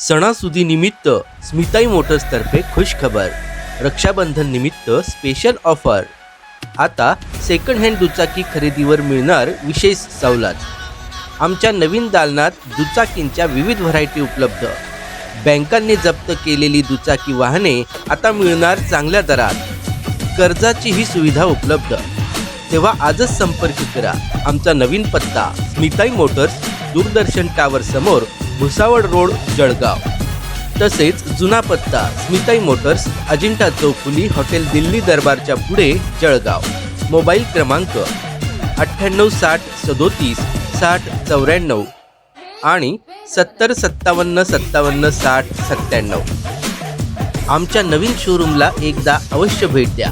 सणासुदीनिमित्त स्मिताई मोटर्सतर्फे खुश खबर रक्षाबंधन निमित्त स्पेशल ऑफर आता सेकंड हँड दुचाकी खरेदीवर मिळणार विशेष सवलत. आमच्या नवीन दालनात दुचाकींच्या विविध व्हरायटी उपलब्ध. बँकांनी जप्त केलेली दुचाकी वाहने आता मिळणार चांगल्या दरात. कर्जाची ही सुविधा उपलब्ध. तेव्हा आजच संपर्क करा. आमचा नवीन पत्ता स्मिताई मोटर्स दूरदर्शन टावर समोर भुसावळ रोड जळगाव. तसेच जुना पत्ता स्मिताई मोटर्स अजिंठा चौफुली हॉटेल दिल्ली दरबारच्या पुढे जळगाव. मोबाईल क्रमांक अठ्ठ्याण्णव साठ सदोतीस साठ चौऱ्याण्णव आणि सत्तर सत्तावन्न सत्तावन्न साठ सत्त्याण्णव. आमच्या नवीन शोरूमला एकदा अवश्य भेट द्या.